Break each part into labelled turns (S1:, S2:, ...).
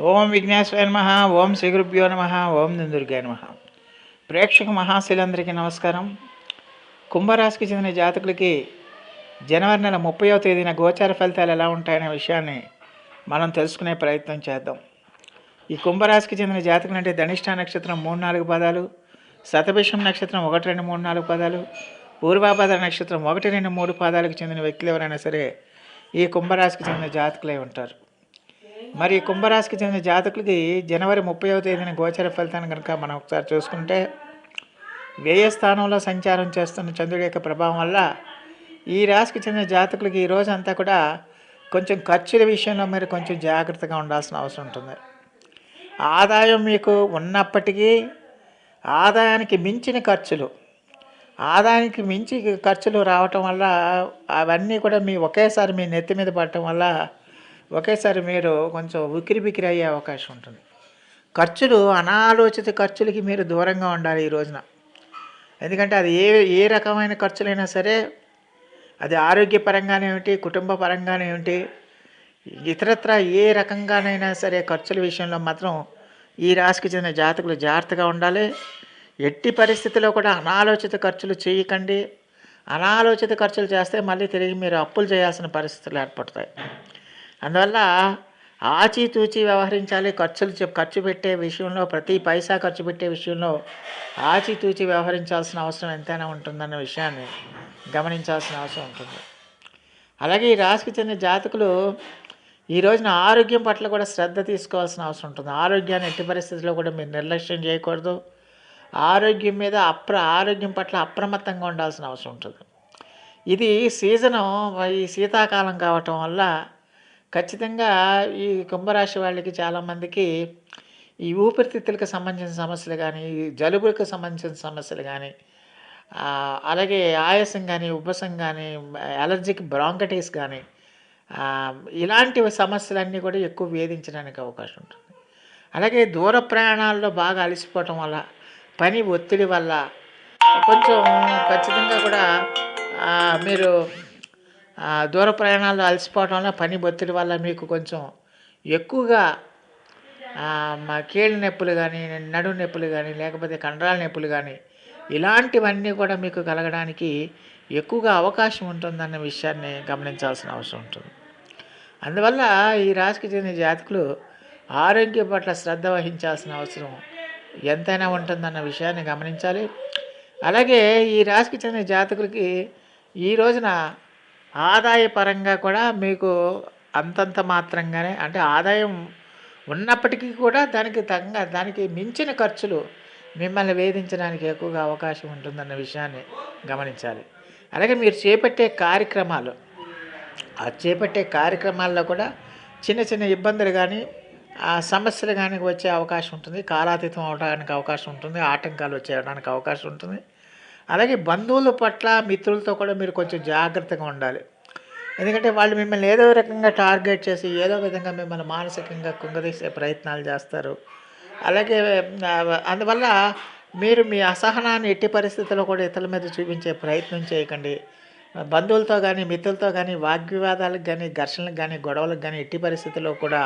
S1: ఓం విఘ్నేశ్వర నమ ఓం శ్రీ గురుభ్యో నమ ఓం దుర్గాయ నమ. ప్రేక్షక మహాశీలందరికీ నమస్కారం. కుంభరాశికి చెందిన జాతకులకి జనవరి నెల ముప్పైవ తేదీన గోచార ఫలితాలు ఎలా ఉంటాయనే విషయాన్ని మనం తెలుసుకునే ప్రయత్నం చేద్దాం. ఈ కుంభరాశికి చెందిన జాతకులు అంటే ధనిష్ట నక్షత్రం మూడు నాలుగు పదాలు శతభిషం నక్షత్రం ఒకటి రెండు మూడు నాలుగు పదాలు పూర్వాభాద్ర నక్షత్రం ఒకటి రెండు మూడు పాదాలకు చెందిన వ్యక్తులు ఎవరైనా సరే ఈ కుంభరాశికి చెందిన జాతకులే ఉంటారు. మరి కుంభరాశికి చెందిన జాతకులకి జనవరి ముప్పైవ తేదీన గోచర ఫలితాన్ని కనుక మనం ఒకసారి చూసుకుంటే వ్యయ స్థానంలో సంచారం చేస్తున్న చంద్రుడి యొక్క ప్రభావం వల్ల ఈ రాశికి చెందిన జాతకులకి ఈ రోజంతా కూడా కొంచెం ఖర్చుల విషయంలో మీరు కొంచెం జాగ్రత్తగా ఉండాల్సిన అవసరం ఉంటుంది. ఆదాయం మీకు ఉన్నప్పటికీ ఆదాయానికి మించిన ఖర్చులు ఆదాయానికి మించి ఖర్చులు రావటం వల్ల అవన్నీ కూడా మీ ఒకేసారి మీ నెత్తి మీద పడటం వల్ల ఒకేసారి మీరు కొంచెం ఉకిరి బికిరి అయ్యే అవకాశం ఉంటుంది. ఖర్చులు అనాలోచిత ఖర్చులకి మీరు దూరంగా ఉండాలి ఈ రోజున. ఎందుకంటే అది ఏ ఏ రకమైన ఖర్చులైనా సరే అది ఆరోగ్యపరంగానేమిటి కుటుంబ పరంగానేమిటి ఇతరత్ర ఏ రకంగానైనా సరే ఖర్చుల విషయంలో మాత్రం ఈ రాశికి చెందిన జాతకులు జాగ్రత్తగా ఉండాలి. ఎట్టి పరిస్థితిలో కూడా అనాలోచిత ఖర్చులు చేయకండి. అనాలోచిత ఖర్చులు చేస్తే మళ్ళీ తిరిగి మీరు అప్పులు చేయాల్సిన పరిస్థితులు ఏర్పడతాయి. అందువల్ల ఆచితూచి వ్యవహరించాలి. ఖర్చులు ఖర్చు పెట్టే విషయంలో ప్రతి పైసా ఖర్చు పెట్టే విషయంలో ఆచితూచి వ్యవహరించాల్సిన అవసరం ఎంతైనా ఉంటుందన్న విషయాన్ని గమనించాల్సిన అవసరం ఉంటుంది. అలాగే ఈ రాశికి చెందిన జాతకులు ఈ రోజున ఆరోగ్యం పట్ల కూడా శ్రద్ధ తీసుకోవాల్సిన అవసరం ఉంటుంది. ఆరోగ్యాన్ని ఎట్టి పరిస్థితుల్లో కూడా మీరు నిర్లక్ష్యం చేయకూడదు. ఆరోగ్యం మీద అప్ర ఆరోగ్యం పట్ల అప్రమత్తంగా ఉండాల్సిన అవసరం ఉంటుంది. ఇది సీజను ఈ శీతాకాలం కావటం వల్ల ఖచ్చితంగా ఈ కుంభరాశి వాళ్ళకి చాలామందికి ఈ ఊపిరితిత్తులకు సంబంధించిన సమస్యలు కానీ ఈ జలుబులకు సంబంధించిన సమస్యలు కానీ అలాగే ఆయాసం కానీ ఉబ్బసం కానీ అలర్జిక్ బ్రాంకటైస్ కానీ ఇలాంటి సమస్యలన్నీ కూడా ఎక్కువ వేధించడానికి అవకాశం ఉంటుంది. అలాగే దూర ప్రయాణాల్లో బాగా అలసిపోవటం వల్ల పని ఒత్తిడి వల్ల కొంచెం ఖచ్చితంగా కూడా మీరు దూర ప్రయాణాల్లో అలసిపోవటం వల్ల పని ఒత్తిడి వల్ల మీకు కొంచెం ఎక్కువగా మా కీళ్ళ నొప్పులు కానీ నడుము నొప్పులు కానీ లేకపోతే కండరాల నొప్పులు కానీ ఇలాంటివన్నీ కూడా మీకు కలగడానికి ఎక్కువగా అవకాశం ఉంటుందన్న విషయాన్ని గమనించాల్సిన అవసరం ఉంటుంది. అందువల్ల ఈ రాశికి చెందిన జాతకులు ఆరోగ్యం పట్ల శ్రద్ధ వహించాల్సిన అవసరం ఎంతైనా ఉంటుందన్న విషయాన్ని గమనించాలి. అలాగే ఈ రాశికి చెందిన జాతకులకి ఈ రోజున ఆదాయపరంగా కూడా మీకు అంతంత మాత్రంగానే అంటే ఆదాయం ఉన్నప్పటికీ కూడా దానికి తగ్గ దానికి మించిన ఖర్చులు మిమ్మల్ని వేధించడానికి ఎక్కువగా అవకాశం ఉంటుందన్న విషయాన్ని గమనించాలి. అలాగే మీరు చేపట్టే కార్యక్రమాలు ఆ చేపట్టే కార్యక్రమాల్లో కూడా చిన్న చిన్న ఇబ్బందులు కానీ ఆ సమస్యలు కానీ వచ్చే అవకాశం ఉంటుంది. కాలాతీతం అవడానికి అవకాశం ఉంటుంది. ఆటంకాలు వచ్చేయడానికి అవకాశం ఉంటుంది. అలాగే బంధువుల పట్ల మిత్రులతో కూడా మీరు కొంచెం జాగ్రత్తగా ఉండాలి. ఎందుకంటే వాళ్ళు మిమ్మల్ని ఏదో రకంగా టార్గెట్ చేసి ఏదో విధంగా మిమ్మల్ని మానసికంగా కుంగదీసే ప్రయత్నాలు చేస్తారు. అలాగే అందువల్ల మీరు మీ అసహనాన్ని ఎట్టి పరిస్థితుల్లో కూడా ఇతరుల మీద చూపించే ప్రయత్నం చేయకండి. బంధువులతో కానీ మిత్రులతో కానీ వాగ్వివాదాలకు కానీ ఘర్షణలకు కానీ గొడవలకు కానీ ఎట్టి పరిస్థితుల్లో కూడా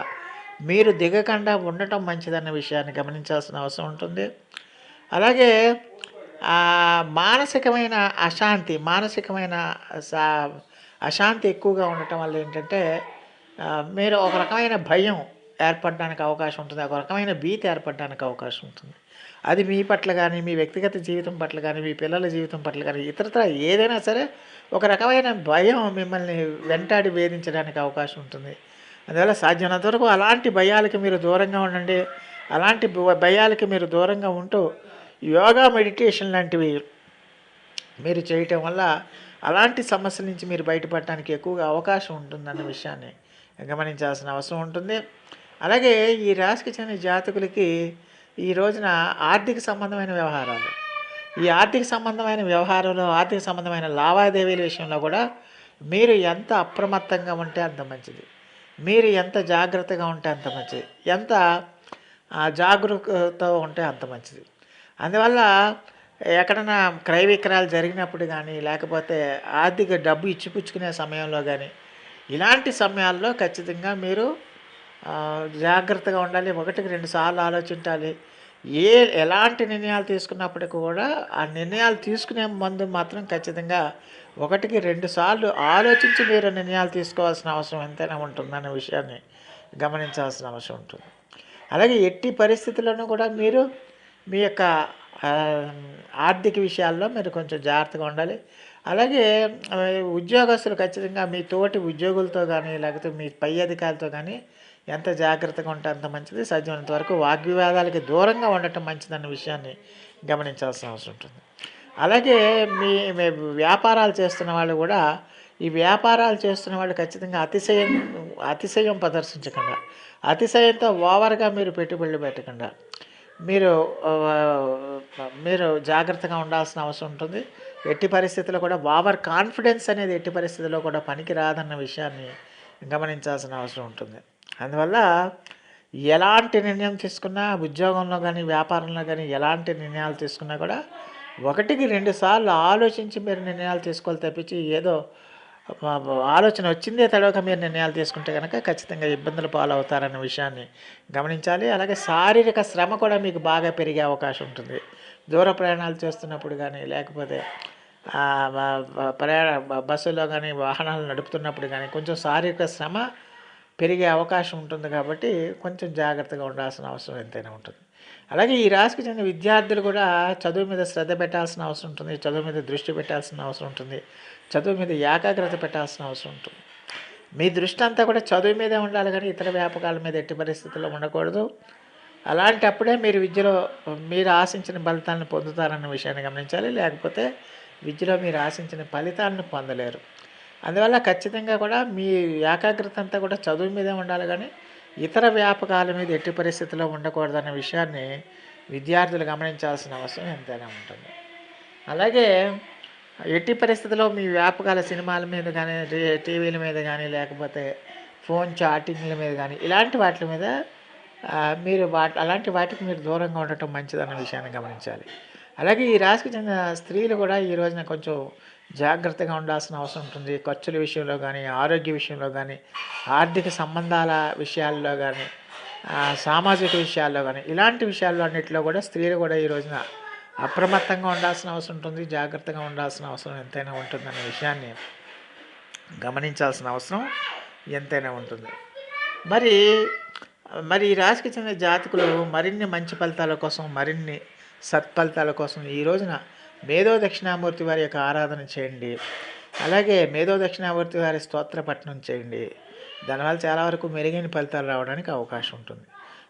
S1: మీరు దిగకుండా ఉండటం మంచిదన్న విషయాన్ని గమనించాల్సిన అవసరం ఉంటుంది. అలాగే మానసికమైన అశాంతి మానసికమైన సా- అశాంతి ఎక్కువగా ఉండటం వల్ల ఏంటంటే మీరు ఒక రకమైన భయం ఏర్పడడానికి అవకాశం ఉంటుంది ఒక రకమైన భీతి ఏర్పడడానికి అవకాశం ఉంటుంది. అది మీ పట్ల కానీ మీ వ్యక్తిగత జీవితం పట్ల కానీ మీ పిల్లల జీవితం పట్ల కానీ ఇతరత్ర ఏదైనా సరే ఒక రకమైన భయం మిమ్మల్ని వెంటాడి వేధించడానికి అవకాశం ఉంటుంది. అందువల్ల సాధ్యమైనంత వరకు అలాంటి భయాలకి మీరు దూరంగా ఉండండి. అలాంటి భ- భయాలకి మీరు దూరంగా ఉంటూ యోగా మెడిటేషన్ లాంటివి మీరు చేయటం వల్ల అలాంటి సమస్య నుంచి మీరు బయటపడటానికి ఎక్కువగా అవకాశం ఉంటుందన్న విషయాన్ని గమనించాల్సిన అవసరం ఉంటుంది. అలాగే ఈ రాశికి చెందిన జాతకులకి ఈ రోజున ఆర్థిక సంబంధమైన వ్యవహారాలు ఈ ఆర్థిక సంబంధమైన వ్యవహారంలో ఆర్థిక సంబంధమైన లావాదేవీల విషయంలో కూడా మీరు ఎంత అప్రమత్తంగా ఉంటే అంత మంచిది. మీరు ఎంత జాగ్రత్తగా ఉంటే అంత మంచిది. ఎంత జాగ్రత్తతో ఉంటే అంత మంచిది. అందువల్ల ఎక్కడన్నా క్రయ విక్రయాలు జరిగినప్పుడు కానీ లేకపోతే ఆర్థిక డబ్బు ఇచ్చిపుచ్చుకునే సమయంలో కానీ ఇలాంటి సమయాల్లో ఖచ్చితంగా మీరు జాగ్రత్తగా ఉండాలి. ఒకటికి రెండు సార్లు ఆలోచించాలి. ఏ ఎలాంటి నిర్ణయాలు తీసుకున్నప్పటికీ కూడా ఆ నిర్ణయాలు తీసుకునే ముందు మాత్రం ఖచ్చితంగా ఒకటికి రెండు సార్లు ఆలోచించి మీరు నిర్ణయాలు తీసుకోవాల్సిన అవసరం ఎంతైనా ఉంటుందనే విషయాన్ని గమనించాల్సిన అవసరం ఉంటుంది. అలాగే ఎట్టి పరిస్థితుల్లోనూ కూడా మీరు మీ యొక్క ఆర్థిక విషయాల్లో మీరు కొంచెం జాగ్రత్తగా ఉండాలి. అలాగే ఉద్యోగస్తులు ఖచ్చితంగా మీ తోటి ఉద్యోగులతో కానీ లేకపోతే మీ పై అధికారులతో కానీ ఎంత జాగ్రత్తగా ఉంటే అంత మంచిది. సాధ్యమైనంత వరకు వాగ్వివాదాలకి దూరంగా ఉండటం మంచిదన్న విషయాన్ని గమనించాల్సిన అవసరం ఉంటుంది. అలాగే మీ వ్యాపారాలు చేస్తున్న వాళ్ళు కూడా ఈ వ్యాపారాలు చేస్తున్న వాళ్ళు ఖచ్చితంగా అతిశయం అతిశయం ప్రదర్శించకుండా అతిశయంతో ఓవర్గా మీరు పెట్టుబడులు పెట్టకుండా మీరు మీరు జాగ్రత్తగా ఉండాల్సిన అవసరం ఉంటుంది. ఎట్టి పరిస్థితుల్లో కూడా ఓవర్ కాన్ఫిడెన్స్ అనేది ఎట్టి పరిస్థితుల్లో కూడా పనికి రాదన్న విషయాన్ని గమనించాల్సిన అవసరం ఉంటుంది. అందువల్ల ఎలాంటి నిర్ణయం తీసుకున్నా ఉద్యోగంలో కానీ వ్యాపారంలో కానీ ఎలాంటి నిర్ణయాలు తీసుకున్నా కూడా ఒకటికి రెండు సార్లు ఆలోచించి మీరు నిర్ణయాలు తీసుకోవాలి తప్పించి ఏదో ఆలోచన వచ్చిందే తడవక మీరు నిర్ణయాలు తీసుకుంటే కనుక ఖచ్చితంగా ఇబ్బందులు పాలవుతారన్న విషయాన్ని గమనించాలి. అలాగే శారీరక శ్రమ కూడా మీకు బాగా పెరిగే అవకాశం ఉంటుంది. దూర ప్రయాణాలు చేస్తున్నప్పుడు కానీ లేకపోతే ప్రయాణ బస్సులో కానీ వాహనాలు నడుపుతున్నప్పుడు కానీ కొంచెం శారీరక శ్రమ పెరిగే అవకాశం ఉంటుంది కాబట్టి కొంచెం జాగ్రత్తగా ఉండాల్సిన అవసరం ఎంతైనా ఉంటుంది. అలాగే ఈ రాశికి చెందిన విద్యార్థులు కూడా చదువు మీద శ్రద్ధ పెట్టాల్సిన అవసరం ఉంటుంది. చదువు మీద దృష్టి పెట్టాల్సిన అవసరం ఉంటుంది. చదువు మీద ఏకాగ్రత పెట్టాల్సిన అవసరం ఉంటుంది. మీ దృష్టి అంతా కూడా చదువు మీదే ఉండాలి కానీ ఇతర వ్యాపకాల మీద ఎట్టి పరిస్థితుల్లో ఉండకూడదు. అలాంటప్పుడే మీరు విద్యలో మీరు ఆశించిన ఫలితాలను పొందుతారన్న విషయాన్ని గమనించాలి. లేకపోతే విద్యలో మీరు ఆశించిన ఫలితాలను పొందలేరు. అందువల్ల ఖచ్చితంగా కూడా మీ ఏకాగ్రత అంతా కూడా చదువు మీదే ఉండాలి కానీ ఇతర వ్యాపకాల మీద ఎట్టి పరిస్థితుల్లో ఉండకూడదన్న విషయాన్ని విద్యార్థులు గమనించాల్సిన అవసరం ఎంతైనా ఉంటుంది. అలాగే ఎట్టి పరిస్థితుల్లో మీ వ్యాపకాల సినిమాల మీద కానీ టీవీల మీద కానీ లేకపోతే ఫోన్ చాటింగ్ల మీద కానీ ఇలాంటి వాటి మీద మీరు వాటి అలాంటి వాటికి మీరు దూరంగా ఉండటం మంచిదన్న విషయాన్ని గమనించాలి. అలాగే ఈ రాశికి చెందిన స్త్రీలు కూడా ఈ రోజున కొంచెం జాగ్రత్తగా ఉండాల్సిన అవసరం ఉంటుంది. ఖర్చుల విషయంలో కానీ ఆరోగ్య విషయంలో కానీ ఆర్థిక సంబంధాల విషయాల్లో కానీ సామాజిక విషయాల్లో కానీ ఇలాంటి విషయాల్లో అన్నింటిలో కూడా స్త్రీలు కూడా ఈ రోజున అప్రమత్తంగా ఉండాల్సిన అవసరం ఉంటుంది జాగ్రత్తగా ఉండాల్సిన అవసరం ఎంతైనా ఉంటుందనే విషయాన్ని గమనించాల్సిన అవసరం ఎంతైనా ఉంటుంది. మరి మరి ఈ రాశికి చెందిన జాతకులు మరిన్ని మంచి ఫలితాల కోసం మరిన్ని సత్ఫలితాల కోసం ఈ రోజున మేధో దక్షిణామూర్తి వారి యొక్క ఆరాధన చేయండి. అలాగే మేధో దక్షిణామూర్తి వారి స్తోత్ర పఠనం చేయండి. దానివల్ల చాలా వరకు మెరుగైన ఫలితాలు రావడానికి అవకాశం ఉంటుంది.